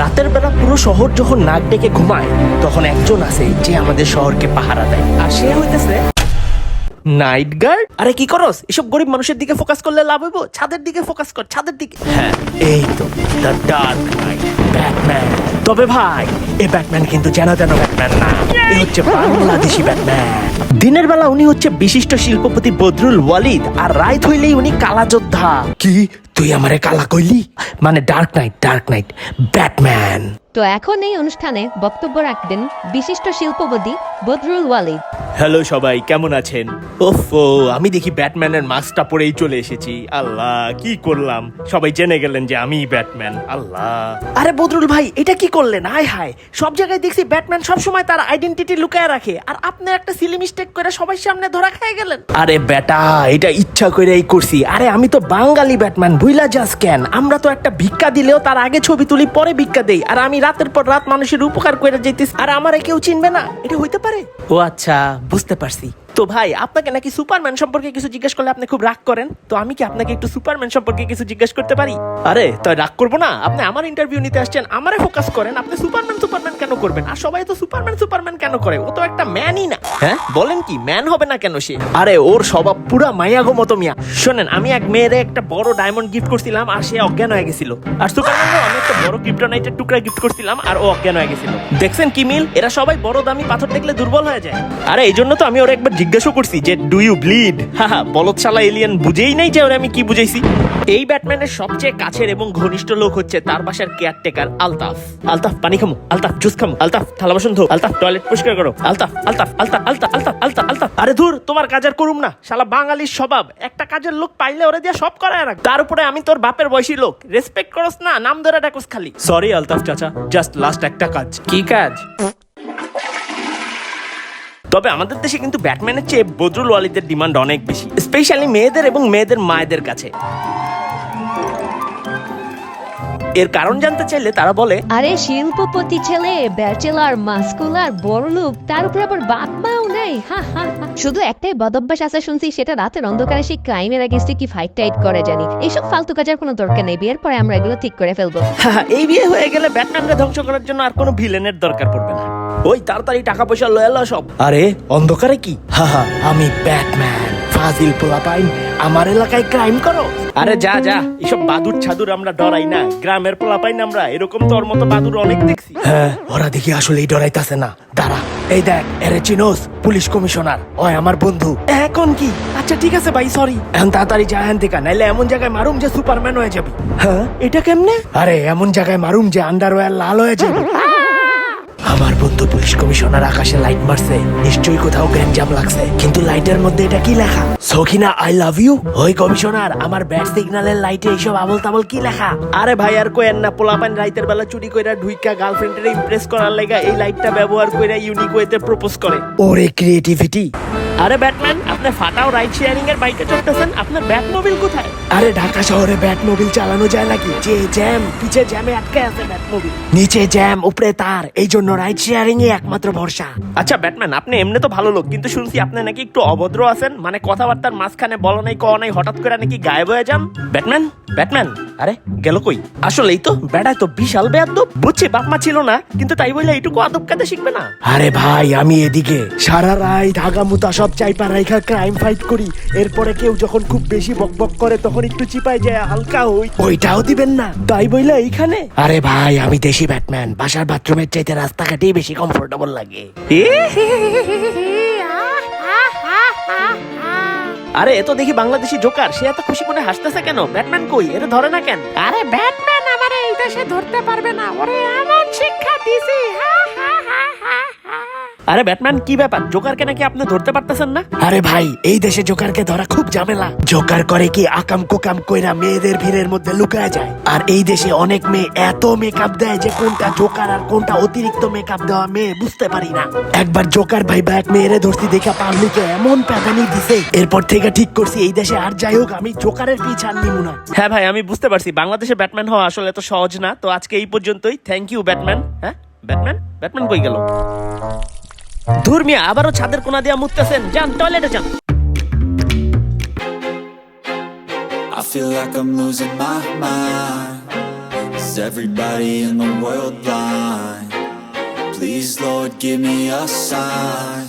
রাতের বেলা পুরো শহর যখন নাক ডেকে ঘুমায়, তখন একজন আছে যে আমাদের শহরকে পাহারা দেয়। আর সে হইতেছে নাইট গার্ড আরে কি করস? এসব গরিব মানুষের দিকে ফোকাস করলে লাভ হইব? ছাদের দিকে ফোকাস কর, ছাদের দিকে। হ্যাঁ এই তো দ্য ডার্ক ব্যাটম্যান তবে ভাই এই ব্যাটম্যান কিন্তু যেন তেন ব্যাটম্যান না। এ হচ্ছে বাংলাদেশি ব্যাটম্যান দিনের বেলা উনি হচ্ছে বিশিষ্ট শিল্পপতি বদরুল ওয়ালিদ, আর রাইত হইলেই উনি কালা যোদ্ধা কি? তুই আমারে কালা কইলি? মানে dark knight dark knight batman তো এখন এই অনুষ্ঠানে বক্তব্য রাখবেন বিশিষ্ট শিল্পপতি বদরুল ওয়ালিদ। হ্যালো সবাই কেমন আছেন? ওফো আমি দেখি ব্যাটম্যানের মাস্কটা পরেই চলে এসেছি। আল্লাহ কি করলাম? সবাই জেনে গেলেন যে আমি ব্যাটম্যান। আল্লাহ। আরে বদরুল ভাই এটা কি করলেন? হায় হায়। সব জায়গায় দেখছি ব্যাটম্যান সব সময় তার আইডেন্টিটি লুকায় রাখে। আর আপনি একটা সিলি মিস্টেক করে সবার সামনে ধরা খেয়ে গেলেন। আরে বেটা এটা ইচ্ছা করেই করছি। আরে আমি তো বাঙালি ব্যাটম্যান ভুইলা যাস কেন? আমরা তো একটা ভিক্ষা দিলেও তার আগে ছবি তুলি পরে ভিক্ষা দেই। আর আমি রাতের পর রাত মানুষের উপকার করে যেতিস আর আমারে কেউ চিনবে না। এটা হইতে পারে? ও আচ্ছা বুঝতে পারছি। তো ভাই আপনাকে নাকি সুপারম্যান সম্পর্কে কিছু জিজ্ঞেস করলে আপনি খুব রাগ করেন? তো আমি কি আপনাকে একটু সুপারম্যান সম্পর্কে কিছু জিজ্ঞেস করতে পারি? আরে তাই রাগ করব না। আপনি আমার ইন্টারভিউ নিতে আসছেন আমারে ফোকাস করেন। আপনি সুপারম্যান সুপারম্যান কেন করবেন। আর সবাই তো সুপারম্যান সুপারম্যান কেন করে? ও তো একটা ম্যানই না। হ্যাঁ? বলেন কি ম্যান হবে না কেন সে? আরে ওর স্বভাব পুরা মাইয়াগো মতো মিয়া। শোনেন আমি এক মেয়েরে একটা বড় ডায়মন্ড গিফট করছিলাম আর সে অজ্ঞান হয়ে গেছিল। আর সুপারম্যানও আমি একটা বড় ক্রিপ্টোনাইটের টুকরা গিফট করছিলাম আর ও অজ্ঞান হয়ে গেছিল। দেখছেন কি মিল? এরা সবাই বড় দামি পাথর দেখলে দুর্বল হয়ে যায়। আরে এই জন্য তো আমি ওর একবার জিজ্ঞাসা করছি যে ডু ইউ ব্লিড হাহা বলদশালা এলিয়ান বুঝেই নাই যে ওরা আমি কি বুঝাইছি। এই ব্যাটম্যানের সবচেয়ে কাছের এবং ঘনিষ্ঠ লোক হচ্ছে তার বাসার কেয়ারটেকার আলতাফ। আলতাফ পানি খামো। আলতাফ জুস খামো। আলতাফ থালা বাসন ধো। আলতাফ টয়লেট পরিষ্কার করো। আলতাফ আলতাফ আলতাফ আলতাফ আলতাফ আলতাফ আলতাফ। আরে ধুর তোমার কাজ আর করুম না। শালা বাঙালির স্বভাব। একটা কাজের লোক পাইলে ওরে দিয়ে সব করায় রাখ। তার উপরে আমি তোর বাপের বয়সী লোক। রেসপেক্ট করস না নাম ধরে ডাকস খালি। সরি আলতাফ চাচা জাস্ট লাস্ট একটা কাজ। কি কাজ? তবে আমাদের দেশে কিন্তু ব্যাটম্যানের চেয়ে বদরুল ওয়ালিদের ডিমান্ড অনেক বেশি। স্পেশালি মেয়েদের এবং মেয়েদের মায়েদের কাছে। এর কারণ জানতে চাইলে তারা বলে আরে শিল্পপতি ছেলে ব্যাচেলার মাস্কুলার বড় লোক তার উপর আবার বাপ মাও নেই হা হা। শুধু একটাই বদভ্যাস আছে শুনছি সেটা রাতের অন্ধকারে সেই ক্রাইমের এগেনস্টে কি ফাইট টাইট করে জানি। এইসব ফালতু কাজের কোনো দরকার নেই বিয়ের পরে আমরা এগুলো ঠিক করে ফেলব। "হাহা, এই বিয়ে হয়ে গেলে ব্যাটম্যানকে ধ্বংস করার জন্য আর কোনো ভিলেনের দরকার পড়বে না। ওই তাড়াতাড়ি টাকা পয়সা লয়ে সব। আরে অন্ধকারে কি? হা হা আমি ব্যাটম্যান ফাজিল পোলা পাইন আমার এলাকায় ক্রাইম করো। আরে যা যা এসব বাদুর ছাদুর আমরা ডরাই না। গ্রামের পোলা পাইন আমরা এরকম তোর মতো বাদুর অনেক দেখছি। হ্যাঁ ওরা দেখি আসলেই ডরাইতাছে না। দাঁড়া এই দেখ এরে চিনোস পুলিশ কমিশনার। ওই আমার বন্ধু। এখন কি? আচ্ছা ঠিক আছে ভাই সরি এখন তাড়াতাড়ি যা হ্যান থেকে নাইলে এমন জায়গায় মারুম যে সুপারম্যান হয়ে যাবি। হ্যাঁ? এটা কেমনে? আরে এমন জায়গায় মারুম যে আন্ডারওয়্যার লাল হয়ে যাবে। পুলিশ কমিশনার আকাশে লাইট মারছে। নিশ্চয়ই কোথাও গ্যাঞ্জাম লাগছে। কিন্তু লাইটের মধ্যে এটা কি লেখা? সখিনা আই লাভ ইউ ওই কমিশনার, আমার ব্যাট সিগন্যালের লাইটে এইসব আবল তাবল কি লেখা? আরে ভাই, আর কোয়েন না, পোলাপান রাইতের বেলা চুরি কইরা ঢুইকা গার্লফ্রেন্ডের ইমপ্রেস করার লাগা এই লাইটটা ব্যবহার কইরা ইউনিক ওয়েতে প্রপোজ করে। ওরে ক্রিয়েটিভিটি আরে ব্যাটম্যান আপনি ফাটাও রাইড শেয়ারিং এর বাইকে চড়তেছেন আপনার ব্যাট মোবিল কোথায়? আরে ঢাকা শহরে ব্যাট মোবিল চালানো যায় নাকি? যে জ্যাম পিছে জ্যামে আটকে আছে ব্যাট মোবিল নিচে জ্যাম উপরে তার এই জন্য রাইড শেয়ারিং এ একমাত্র ভরসা। আচ্ছা ব্যাটম্যান আপনি এমনি তো ভালো লোক কিন্তু শুনছি আপনি নাকি একটু অভদ্র আছেন মানে কথাবার্তার মাঝখানে বলো নাই কও নাই হঠাৎ করে নাকি গায়েব হয়ে যান? ব্যাটম্যান ব্যাটম্যান আরে গেল কই? আসলেই তো বেড়ায় তো বিশাল বেয়াদব বুঝছি বাপ মা ছিল না কিন্তু তাই বলে এইটুকু আদব কাদে শিখবে না? আরে ভাই আমি এদিকে। সারা রাত আগা মুতা সব চাইপা রাইখা ক্রাইম ফাইট করি। এরপরে কেউ যখন খুব বেশি বকবক করে তখন একটু চিপায় যায় হালকা হই। ওইটাও দিবেন না। তাই বইলে এইখানে। আরে ভাই আমি দেশি ব্যাটম্যান। বাসার বাথরুমের চাইতে রাস্তাঘাটেই বেশি কমফোর্টেবল লাগে। আরে, এ তো দেখি বাংলাদেশি জোকার সে এত খুশি মনে হাসতেছে কেন? ব্যাটম্যান কই? এর ধরে না কেন? আরে, ব্যাটম্যান আমার এই দেশে ধরতে পারবে না। ওরে, এমন শিক্ষা দিছি হা হা হা হা হা আরে ব্যাটম্যান কি ব্যাপার? জোকারকে নাকি আপনি ধরতে পারতেছেন না? আরে ভাই এই দেশে জোকারকে ধরা খুব ঝামেলা। জোকার করে কি আকাম কোকাম কইরা মেয়েদের ভিড়ের মধ্যে লুকায় যায়? আর এই দেশে অনেক মেয়ে এত মেকআপ দেয় যে কোনটা জোকার আর কোনটা অতিরিক্ত মেকআপ দেওয়া মেয়ে বুঝতে পারি না। একবার জোকার ভাই বা এক মেয়েরে ধরছি দেখা পাবলিকে এমন প্যাদানি দিছে। এরপর থেকে ঠিক করছি এই দেশে আর যাই হোক আমি জোকারের পিছান নিব না। হ্যাঁ ভাই আমি বুঝতে পারছি। বাংলাদেশে ব্যাটম্যান হওয়া আসলে এত সহজ না। তো আজকে এই পর্যন্তই। Thank you batman. হ্যাঁ? ব্যাটম্যান? ব্যাটম্যান কই গেল? ধুর মিয়া আবারও ছাদের কোনা দিয়া মুততেছেন যান টয়লেটে যান I feel like I'm losing my mind. Is everybody in the world blind? Please, Lord, give me a sign.